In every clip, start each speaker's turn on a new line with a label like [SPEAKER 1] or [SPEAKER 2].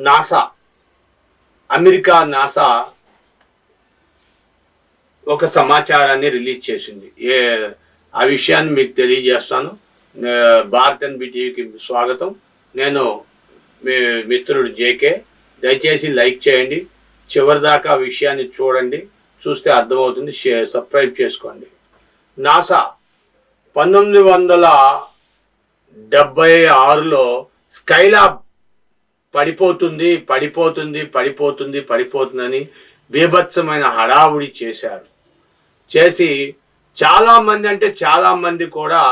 [SPEAKER 1] NASA America NASA ఒక సమాచారాన్ని release చేసింది. ఏ ఆ విషయాన్ని మీకు తెలియజేస్తాను. నే- భారత్ ఎన్బి టీవీకి స్వాగతం. నేను మీ మిత్రుడు జేకే. దయచేసి లైక్ చేయండి. చివరిదాకా విషయాన్ని చూడండి. చూస్తే అర్థమవుతుంది. షే- సబ్స్క్రైబ్ చేసుకోండి. నాసా పంతొమ్మిది వందల డెబ్బై ఆరులో స్కైలాబ్ పడిపోతుంది పడిపోతుంది పడిపోతుంది పడిపోతుందని బీభత్సమైన హడావుడి చేశారు. చేసి చాలామంది అంటే చాలామంది కూడా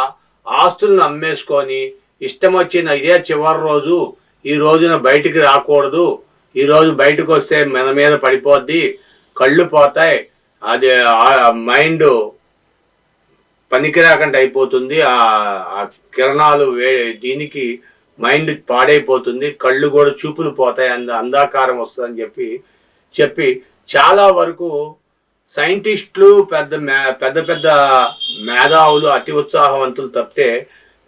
[SPEAKER 1] ఆస్తులను అమ్మేసుకొని ఇష్టం వచ్చిన ఇదే చివరి రోజు ఈ రోజున బయటికి రాకూడదు ఈ రోజు బయటకు వస్తే మన మీద పడిపోద్ది కళ్ళు పోతాయి అది మైండ్ పనికిరాకుండా అయిపోతుంది ఆ కిరణాలు వే దీనికి మైండ్ పాడైపోతుంది కళ్ళు కూడా చూపులు పోతాయి అంద అంధాకారం వస్తుందని చెప్పి చెప్పి చాలా వరకు సైంటిస్టులు పెద్ద మే- పెద్ద పెద్ద మేధావులు అతి ఉత్సాహవంతులు తప్పితే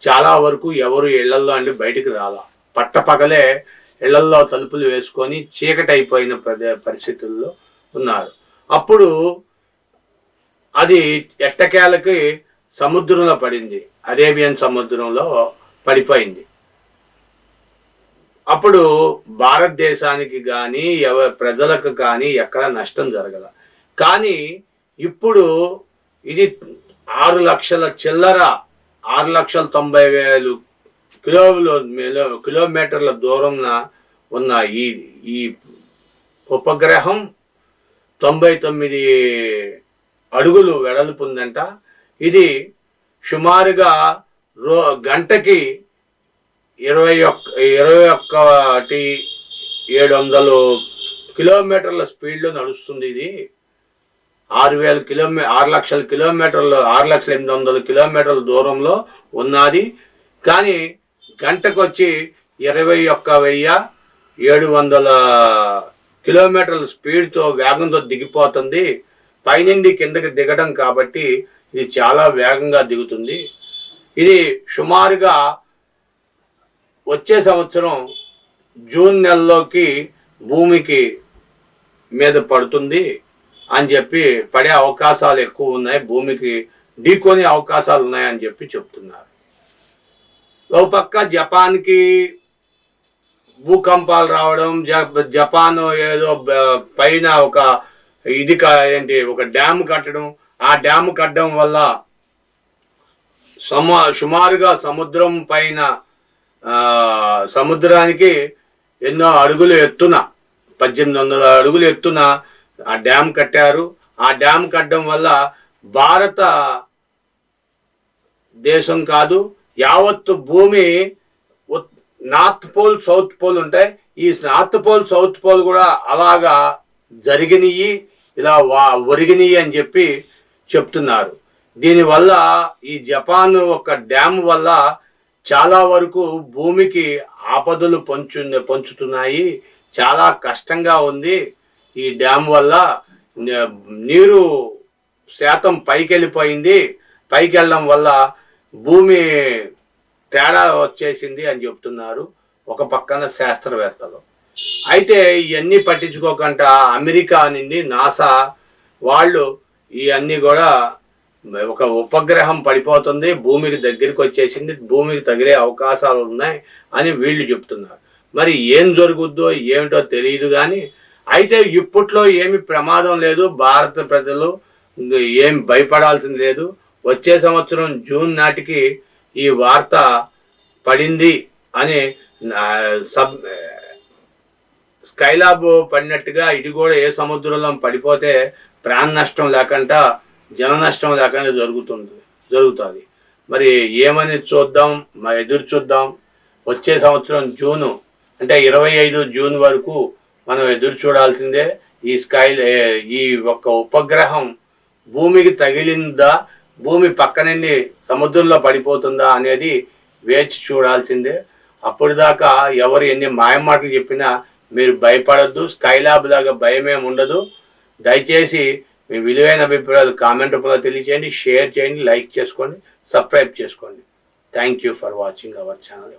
[SPEAKER 1] చాలా వరకు ఎవరు ఇళ్ళల్లో అండి బయటికి రాలా. పట్టపగలే ఇళ్ళల్లో తలుపులు వేసుకొని చీకటి అయిపోయిన ప్రదే పరిస్థితుల్లో ఉన్నారు. అప్పుడు అది ఎట్టకేలకి సముద్రంలో పడింది. అరేబియన్ సముద్రంలో పడిపోయింది. అప్పుడు భారతదేశానికి కానీ ఎవ ప్రజలకు కానీ ఎక్కడ నష్టం జరగల. కానీ ఇప్పుడు ఇది ఆరు లక్షల చిల్లర ఆరు లక్షల తొంభై వేలు కిలోలు కిలోమీటర్ల దూరంన ఉన్న ఈ ఈ ఉపగ్రహం తొంభై తొమ్మిది అడుగులు వెడల్పు ఉందంట ఇది సుమారుగా రో గంటకి ఇరవై ఒక్క ఇరవై ఒక్కటి ఏడు వందలు కిలోమీటర్ల స్పీడ్లో నడుస్తుంది ఇది. ఆరు వేల కిలోమీ ఆరు లక్షల కిలోమీటర్లు ఆరు లక్షల ఎనిమిది వందల కిలోమీటర్ల దూరంలో ఉన్నది. కానీ గంటకొచ్చి ఇరవై ఒక్క వెయ్యి ఏడు వందల కిలోమీటర్ల స్పీడ్తో వేగంతో దిగిపోతుంది. పైనుండి కిందకి దిగడం కాబట్టి ఇది చాలా వేగంగా దిగుతుంది. ఇది సుమారుగా వచ్చే సంవత్సరం జూన్ నెలలోకి భూమికి మీద పడుతుంది అని చెప్పి పడే అవకాశాలు ఎక్కువ ఉన్నాయి. భూమికి ఢీకొనే అవకాశాలు ఉన్నాయని చెప్పి చెప్తున్నారు. ఓ పక్క జపాన్కి భూకంపాలు రావడం జ- జపాన్ ఏదో పైన ఒక ఇది ఏంటి ఒక డ్యామ్ కట్టడం ఆ డ్యామ్ కట్టడం వల్ల సమ సుమారుగా సముద్రం పైన సముద్రానికి ఎన్నో అడుగులు ఎత్తున పద్దెనిమిది వందల అడుగులు ఎత్తున ఆ డ్యామ్ కట్టారు. ఆ డ్యామ్ కట్టడం వల్ల భారత దేశం కాదు యావత్తు భూమి ఉత్- నార్త్ పోల్ సౌత్ పోల్ ఉంటాయి. ఈ నార్త్ పోల్ సౌత్ పోల్ కూడా అలాగా జరిగినయి ఇలా వా ఒరిగినయి అని చెప్పి చెప్తున్నారు. దీనివల్ల ఈ జపాన్ ఒక డ్యామ్ వల్ల చాలా వరకు భూమికి ఆపదలు పంచు పంచుతున్నాయి. చాలా కష్టంగా ఉంది. ఈ డ్యామ్ వల్ల నీరు శాతం పైకి వెళ్ళిపోయింది పైకి వెళ్ళడం వల్ల భూమి తేడా వచ్చేసింది అని చెప్తున్నారు ఒక పక్కన శాస్త్రవేత్తలు. అయితే ఇవన్నీ పట్టించుకోకుండా అమెరికా నుండి నాసా వాళ్ళు ఇవన్నీ కూడా ఒక ఉపగ్రహం పడిపోతుంది భూమికి దగ్గరికి వచ్చేసింది భూమికి తగిలే అవకాశాలు ఉన్నాయి అని వీళ్ళు చెప్తున్నారు. మరి ఏం జరుగుద్దో ఏమిటో తెలియదు కానీ అయితే ఇప్పట్లో ఏమి ప్రమాదం లేదు భారత ప్రజలు ఏం భయపడాల్సింది లేదు. వచ్చే సంవత్సరం జూన్ నాటికి ఈ వార్త పడింది అని నా సబ్ స్కైలాబ్ పడినట్టుగా ఇది కూడా ఏ సముద్రంలో పడిపోతే ప్రాణ నష్టం లేకుండా జన నష్టం లేకుండా జరుగుతుంది జరుగుతుంది. మరి ఏమని చూద్దాం మరి ఎదురు చూద్దాం. వచ్చే సంవత్సరం జూను అంటే ఇరవై ఐదు జూన్ వరకు మనం ఎదురు చూడాల్సిందే ఈ స్కై ఈ ఒక్క ఉపగ్రహం భూమికి తగిలిందా భూమి పక్కనండి సముద్రంలో పడిపోతుందా అనేది వేచి చూడాల్సిందే. అప్పటిదాకా ఎవరు ఎన్ని మాయమాటలు చెప్పినా మీరు భయపడద్దు స్కైలాబ్ దాకా భయమేం ఉండదు దయచేసి మీ విలువైన అభిప్రాయాలు కామెంట్ రూపంలో తెలియచేయండి షేర్ చేయండి లైక్ చేసుకోండి సబ్స్క్రైబ్ చేసుకోండి. Thank you for watching our channel